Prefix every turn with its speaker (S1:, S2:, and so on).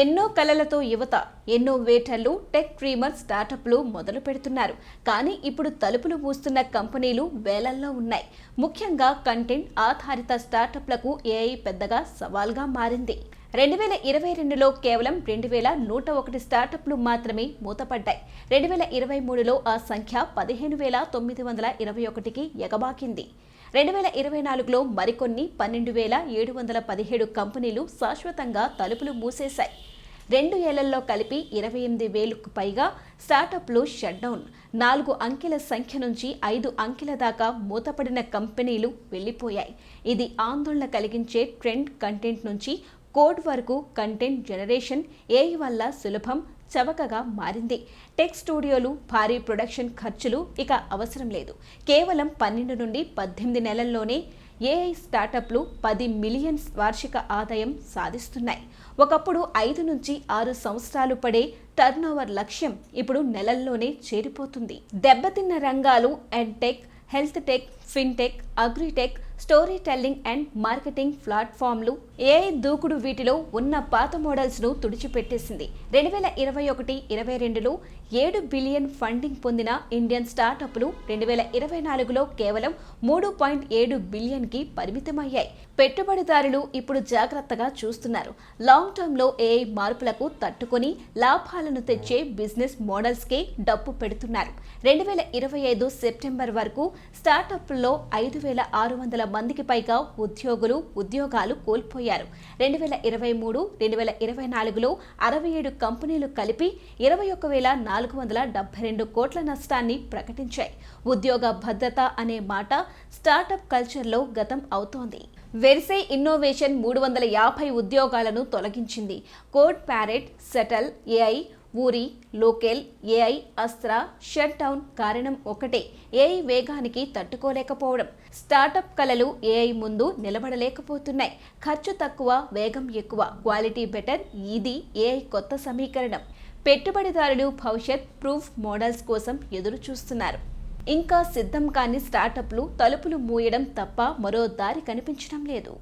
S1: ఎన్నో కలలతో యువత ఎన్నో వేటర్లు టెక్ డ్రీమర్ స్టార్టప్లు మొదలు పెడుతున్నారు. కానీ ఇప్పుడు తలుపులు మూస్తున్న కంపెనీలు వేలల్లో ఉన్నాయి. ముఖ్యంగా కంటెంట్ ఆధారిత స్టార్టప్లకు ఏఐ పెద్దగా సవాల్గా మారింది. రెండు వేల ఇరవై రెండులో కేవలం రెండు వేల నూట ఒకటి స్టార్టప్లు మాత్రమే మూతపడ్డాయి. రెండు వేల ఇరవై మూడులో ఆ సంఖ్య పదిహేను వేల తొమ్మిది వందల ఇరవై ఒకటికి ఎగబాకింది. రెండు వేల ఇరవై నాలుగులో మరికొన్ని పన్నెండు వేల ఏడు వందల పదిహేడు కంపెనీలు శాశ్వతంగా తలుపులు మూసేశాయి. రెండు ఏళ్ళలో కలిపి ఇరవై ఎనిమిది వేలకు పైగా స్టార్టప్లు షట్డౌన్ నాలుగు అంకెల సంఖ్య నుంచి ఐదు అంకెల దాకా మూతపడిన కంపెనీలు వెళ్ళిపోయాయి. ఇది ఆందోళన కలిగించే ట్రెండ్ కంటెంట్ నుంచి కోడ్ వరకు కంటెంట్ జనరేషన్ ఏఐ వల్ల సులభం చవకగా మారింది. టెక్ స్టూడియోలు భారీ ప్రొడక్షన్ ఖర్చులు ఇక అవసరం లేదు. కేవలం పన్నెండు నుండి పద్దెనిమిది నెలల్లోనే ఏఐ స్టార్టప్లు పది మిలియన్స్ వార్షిక ఆదాయం సాధిస్తున్నాయి. ఒకప్పుడు ఐదు నుంచి ఆరు సంవత్సరాలు పడే టర్నోవర్ లక్ష్యం ఇప్పుడు నెలల్లోనే చేరిపోతుంది. దెబ్బతిన్న రంగాలు edtech health tech fintech agritech story telling and marketing ప్లాట్ఫామ్లు AI దూకుడు వీటిలో ఉన్న పాత మోడల్స్ను తుడిచిపెట్టేసింది. రెండు వేల ఇరవై ఒకటి ఇరవై రెండులో ఏడు బిలియన్ ఫండింగ్ పొందిన ఇండియన్ స్టార్టప్లు రెండు వేల ఇరవై నాలుగులో కేవలం మూడు పాయింట్ ఏడు బిలియన్కి పరిమితమయ్యాయి. పెట్టుబడిదారులు ఇప్పుడు జాగ్రత్తగా చూస్తున్నారు. లాంగ్ టర్మ్లో ఏఐ మార్పులకు తట్టుకొని లాభాలను తెచ్చే బిజినెస్ మోడల్స్కే డప్పు పెడుతున్నారు. రెండు వేల ఇరవై ఐదు సెప్టెంబర్ వరకు స్టార్టప్లో ఐదు వేల ఆరు వందల మందికి పైగా ఉద్యోగులు ఉద్యోగాలు కోల్పోయారు. రెండు వేల ఇరవై మూడు రెండు వేల ఇరవై నాలుగులో అరవై ఏడు కంపెనీలు కలిపి ఇరవై ఒక్క వేల నాలుగు వందల డెబ్బై రెండు కోట్ల నష్టాన్ని ప్రకటించాయి. ఉద్యోగ భద్రత అనే మాట స్టార్టప్ కల్చర్లో గతం అవుతోంది. వెర్సే ఇన్నోవేషన్ మూడు వందల యాభై ఉద్యోగాలను తొలగించింది. కోడ్ ప్యారెట్ సెటల్ ఏఐ ఊరి locale AI Astra shut down కారణం ఒకటే. ఏఐ వేగానికి తట్టుకోలేకపోవడం. స్టార్టప్ కళలు ఏఐ ముందు నిలబడలేకపోతున్నాయి. ఖర్చు తక్కువ వేగం ఎక్కువ. క్వాలిటీ బెటర్ ఇది ఏఐ కొత్త సమీకరణం. పెట్టుబడిదారులు భవిష్యత్ ప్రూఫ్ మోడల్స్ కోసం ఎదురు చూస్తున్నారు ఇంకా సిద్ధం కాని స్టార్టప్లు తలుపులు మూయడం తప్ప మరో దారి కనిపించడం లేదు.